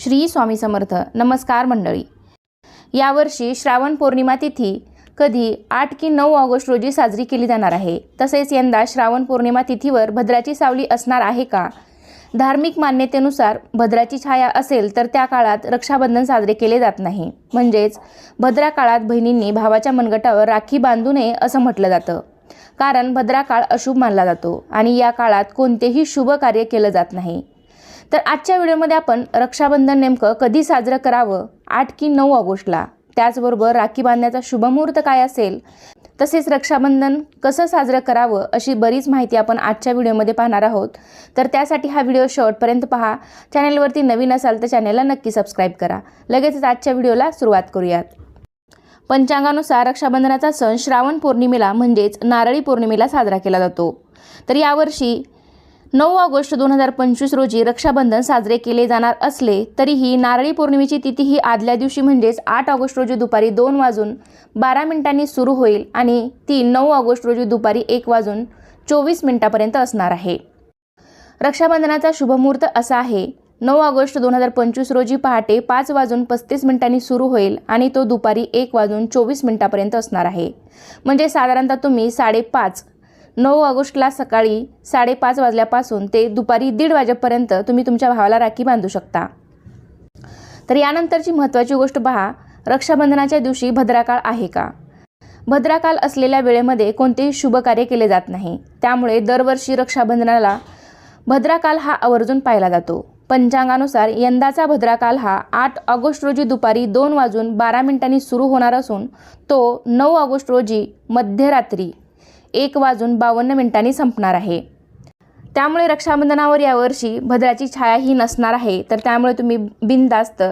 श्री स्वामी समर्थ. नमस्कार मंडळी. यावर्षी श्रावण पौर्णिमा तिथी कधी आठ की नऊ ऑगस्ट रोजी साजरी केली जाणार आहे. तसेच यंदा श्रावण पौर्णिमा तिथीवर भद्राची सावली असणार आहे का? धार्मिक मान्यतेनुसार भद्राची छाया असेल तर त्या काळात रक्षाबंधन साजरे केले जात नाही. म्हणजेच भद्रा काळात बहिणींनी भावाच्या मनगटावर राखी बांधू नये असं म्हटलं जातं. कारण भद्रा काळ अशुभ मानला जातो आणि या काळात कोणतेही शुभ कार्य केलं जात नाही. तर आजच्या व्हिडिओमध्ये आपण रक्षाबंधन नेमकं कधी साजरं करावं? आठ की नऊ ऑगस्टला. त्याचबरोबर राखी बांधण्याचा शुभमुहूर्त काय असेल? तसेच रक्षाबंधन कसं साजरं करावं? अशी बरीच माहिती आपण आजच्या व्हिडिओमध्ये पाहणार आहोत. तर त्यासाठी हा व्हिडिओ शेवटपर्यंत पहा. चॅनलवरती नवीन असाल तर चॅनलला नक्की सबस्क्राईब करा. लगेचच आजच्या व्हिडिओला सुरुवात करूयात. पंचांगानुसार रक्षाबंधनाचा सण श्रावण पौर्णिमेला म्हणजेच नारळी पौर्णिमेला साजरा केला जातो. तर यावर्षी नऊ ऑगस्ट दोन हजार पंचवीस रोजी रक्षाबंधन साजरे केले जाणार असले तरीही नारळी पौर्णिमेची तिथी ही आदल्या दिवशी म्हणजेच आठ ऑगस्ट रोजी दुपारी दोन वाजून बारा मिनिटांनी सुरू होईल आणि ती नऊ ऑगस्ट रोजी दुपारी एक वाजून चोवीस मिनिटापर्यंत असणार आहे. रक्षाबंधनाचा शुभमुहूर्त असा आहे नऊ ऑगस्ट दोन हजार पंचवीस रोजी पहाटे पाच वाजून पस्तीस मिनिटांनी सुरू होईल आणि तो दुपारी एक वाजून चोवीस मिनिटापर्यंत असणार आहे. म्हणजे साधारणतः तुम्ही साडेपाच नऊ ऑगस्टला सकाळी साडेपाच वाजल्यापासून ते दुपारी दीड वाजेपर्यंत तुम्ही तुमच्या भावाला राखी बांधू शकता. तर यानंतरची महत्त्वाची गोष्ट पहा रक्षाबंधनाच्या दिवशी भद्राकाळ आहे का? भद्राकाल असलेल्या वेळेमध्ये कोणतेही शुभ कार्य केले जात नाही. त्यामुळे दरवर्षी रक्षाबंधनाला भद्राकाल हा आवर्जून पाहिला जातो. पंचांगानुसार यंदाचा भद्राकाल हा आठ ऑगस्ट रोजी दुपारी दोन वाजून बारा मिनिटांनी सुरू होणार असून तो नऊ ऑगस्ट रोजी मध्यरात्री एक वाजून बावन्न मिनिटांनी संपणार आहे. त्यामुळे रक्षाबंधनावर यावर्षी भद्राची छायाही नसणार आहे तर त्यामुळे तुम्ही बिनधास्त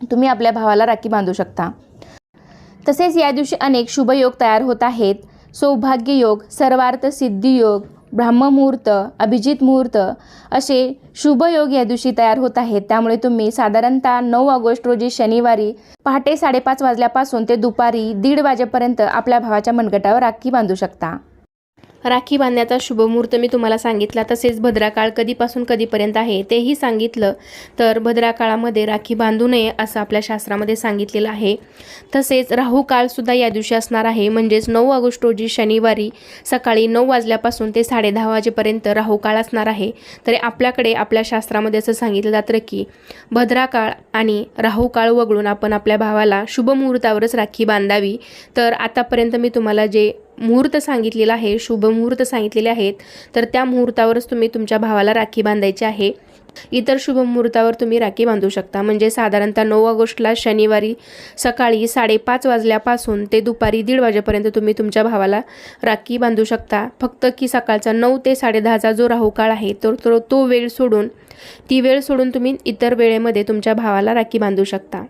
तुम्ही आपल्या भावाला राखी बांधू शकता. तसेच या दिवशी अनेक शुभयोग तयार होत आहेत. सौभाग्य योग सर्वार्थ सिद्धी योग ब्राह्ममुहूर्त अभिजित मुहूर्त असे शुभयोग या दिवशी तयार होत आहेत. त्यामुळे तुम्ही साधारणतः नऊ ऑगस्ट रोजी शनिवारी पहाटे साडेपाच वाजल्यापासून ते दुपारी दीड वाजेपर्यंत आपल्या भावाच्या मनगटावर राखी बांधू शकता. राखी बांधण्याचा शुभमुहूर्त मी तुम्हाला सांगितला तसेच भद्राकाळ कधीपासून कधीपर्यंत आहे तेही सांगितलं. तर भद्राकाळामध्ये राखी बांधू नये असं आपल्या शास्त्रामध्ये सांगितलेलं आहे. तसेच राहू काळसुद्धा या दिवशी असणार आहे म्हणजेच नऊ ऑगस्ट रोजी शनिवारी सकाळी नऊ वाजल्यापासून ते साडे दहा वाजेपर्यंत राहू काळ असणार आहे. तरी आपल्याकडे आपल्या शास्त्रामध्ये असं सांगितलं जातं की भद्राकाळ आणि राहू काळ वगळून आपण आपल्या भावाला शुभमुहूर्तावरच राखी बांधावी. तर आतापर्यंत मी तुम्हाला जे मुहूर्त सांगितलेला आहे शुभ मुहूर्त सांगितलेले आहेत तर त्या मुहूर्तावरच तुम्ही तुमच्या भावाला राखी बांधायची आहे. इतर शुभ मुहूर्तावर तुम्ही राखी बांधू शकता. म्हणजे साधारणतः नऊ ऑगस्टला शनिवारी सकाळी साडेपाच वाजल्यापासून ते दुपारी दीड वाजेपर्यंत तुम्ही तुमच्या भावाला राखी बांधू शकता. फक्त की सकाळचा नऊ ते साडेदहाचा जो राहू काळ आहे तर तो तो वेळ सोडून ती वेळ सोडून तुम्ही इतर वेळेमध्ये तुमच्या भावाला राखी बांधू शकता.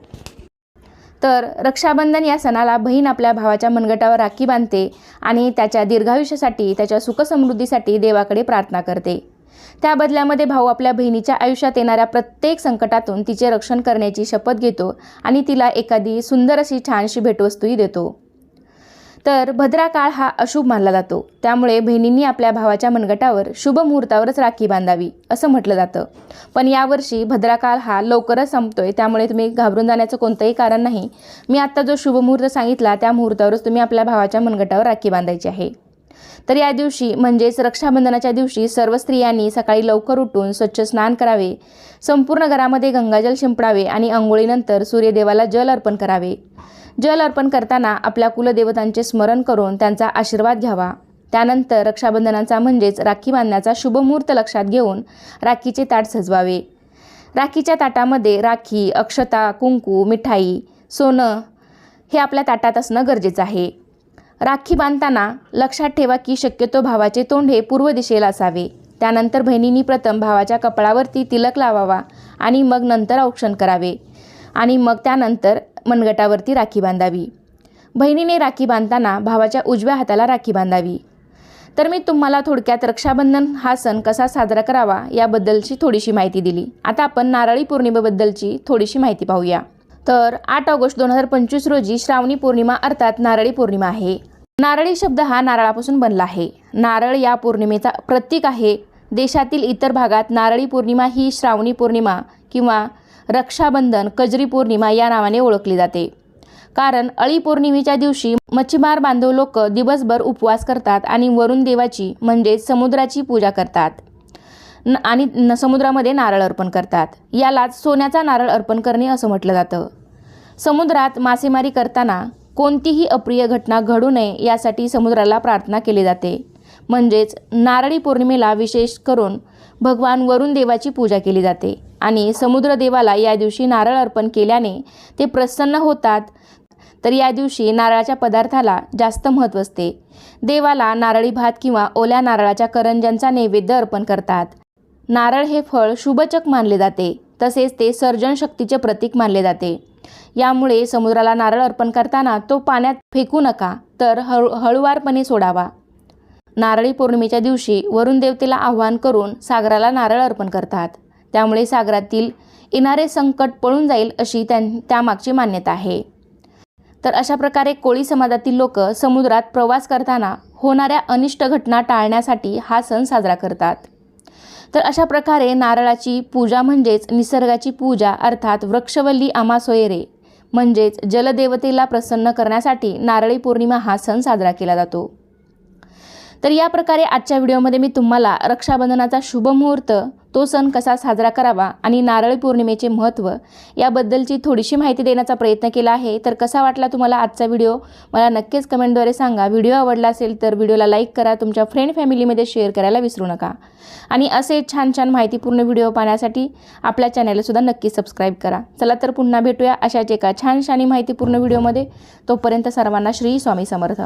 तर रक्षाबंधन या सणाला बहीण आपल्या भावाच्या मनगटावर राखी बांधते आणि त्याच्या दीर्घायुष्यासाठी त्याच्या सुखसमृद्धीसाठी देवाकडे प्रार्थना करते. त्या बदल्यामध्ये भाऊ आपल्या बहिणीच्या आयुष्यात येणाऱ्या प्रत्येक संकटातून तिचे रक्षण करण्याची शपथ घेतो आणि तिला एखादी सुंदर अशी छानशी भेटवस्तूही देतो. तर भद्रा काळ हा अशुभ मानला जातो. त्यामुळे बहिणींनी आपल्या भावाच्या मनगटावर शुभ मुहूर्तावरच राखी बांधावी असं म्हटलं जातं. पण यावर्षी भद्राकाळ हा लवकरच संपतोय त्यामुळे तुम्ही घाबरून जाण्याचं कोणतंही कारण नाही. मी आत्ता जो शुभ मुहूर्त सांगितला त्या मुहूर्तावरच तुम्ही आपल्या भावाच्या मनगटावर राखी बांधायची आहे. तर या दिवशी म्हणजेच रक्षाबंधनाच्या दिवशी सर्व स्त्रियांनी सकाळी लवकर उठून स्वच्छ स्नान करावे संपूर्ण घरामध्ये गंगाजल शिंपडावे आणि आंघोळीनंतर सूर्यदेवाला जल अर्पण करावे. जल अर्पण करताना आपल्या कुलदेवतांचे स्मरण करून त्यांचा आशीर्वाद घ्यावा. त्यानंतर रक्षाबंधनाचा म्हणजेच राखी बांधण्याचा शुभमुहूर्त लक्षात घेऊन राखीचे ताट सजवावे. राखीच्या ताटामध्ये राखी अक्षता कुंकू मिठाई सोनं हे आपल्या ताटात असणं गरजेचं आहे. राखी बांधताना लक्षात ठेवा की शक्यतो भावाचे तोंड हे पूर्व दिशेला असावे. त्यानंतर बहिणींनी प्रथम भावाच्या कपाळावरती तिलक लावावा आणि मग नंतर औक्षण करावे. आणि मग त्यानंतर मनगटावरती राखी बांधावी. बहिणीने राखी बांधताना भावाच्या उजव्या हाताला राखी बांधावी. तर मी तुम्हाला थोडक्यात रक्षाबंधन हा सण कसा साजरा करावा याबद्दलची थोडीशी माहिती दिली. आता आपण नारळी पौर्णिमेबद्दलची थोडीशी माहिती पाहूया. तर आठ ऑगस्ट दोन हजार पंचवीस रोजी श्रावणी पौर्णिमा अर्थात नारळी पौर्णिमा आहे. नारळी शब्द हा नारळापासून बनला आहे. नारळ या पौर्णिमेचा प्रतीक आहे. देशातील इतर भागात नारळी पौर्णिमा ही श्रावणी पौर्णिमा किंवा रक्षाबंधन कजरी पौर्णिमा या नावाने ओळखली जाते. कारण अळी पौर्णिमेच्या दिवशी मच्छीमार बांधव लोक दिवसभर उपवास करतात आणि वरुण देवाची म्हणजेच समुद्राची पूजा करतात. न आणि न समुद्रामध्ये नारळ अर्पण करतात. यालाच सोन्याचा नारळ अर्पण करणे असं म्हटलं जातं. समुद्रात मासेमारी करताना कोणतीही अप्रिय घटना घडू नये यासाठी समुद्राला प्रार्थना केली जाते. म्हणजेच नारळी पौर्णिमेला विशेष करून भगवान वरुण देवाची पूजा केली जाते. आणि समुद्रदेवाला या दिवशी नारळ अर्पण केल्याने ते प्रसन्न होतात. तर या दिवशी नारळाच्या पदार्थाला जास्त महत्त्व असते. देवाला नारळी भात किंवा ओल्या नारळाच्या करंज्यांचा नैवेद्य अर्पण करतात. नारळ हे फळ शुभचक मानले जाते तसेच ते सर्जन शक्तीचे प्रतीक मानले जाते. यामुळे समुद्राला नारळ अर्पण करताना तो पाण्यात फेकू नका तर हळू हळुवारपणे सोडावा. नारळी पौर्णिमेच्या दिवशी वरुण देवतेला आवाहन करून सागराला नारळ अर्पण करतात. त्यामुळे सागरातील येणारे संकट पळून जाईल अशी त्यां त्यामागची मान्यता आहे. तर अशा प्रकारे कोळी समाजातील लोक समुद्रात प्रवास करताना होणाऱ्या अनिष्ट घटना टाळण्यासाठी हा सण साजरा करतात. तर अशा प्रकारे नारळाची पूजा म्हणजेच निसर्गाची पूजा अर्थात वृक्षवल्ली आमासोयरे म्हणजेच जलदेवतेला प्रसन्न करण्यासाठी नारळी पौर्णिमा हा सण साजरा केला जातो. तर या प्रकारे आजच्या व्हिडिओमध्ये मी तुम्हाला रक्षाबंधनाचा शुभ मुहूर्त तो सण कसा साजरा करावा आणि नारळी पौर्णिमेचे महत्त्व याबद्दलची थोडीशी माहिती देण्याचा प्रयत्न केला आहे. तर कसा वाटला तुम्हाला आजचा व्हिडिओ? मला नक्कीच कमेंटद्वारे सांगा. व्हिडिओ आवडला असेल तर व्हिडिओला लाईक करा तुमच्या फ्रेंड फॅमिलीमध्ये शेअर करायला विसरू नका. आणि असे छान छान माहितीपूर्ण व्हिडिओ पाहण्यासाठी आपल्या चॅनलसुद्धा नक्की सबस्क्राईब करा. चला तर पुन्हा भेटूया अशाच एका छानशा माहितीपूर्ण व्हिडिओमध्ये. तोपर्यंत सर्वांना श्री स्वामी समर्थ.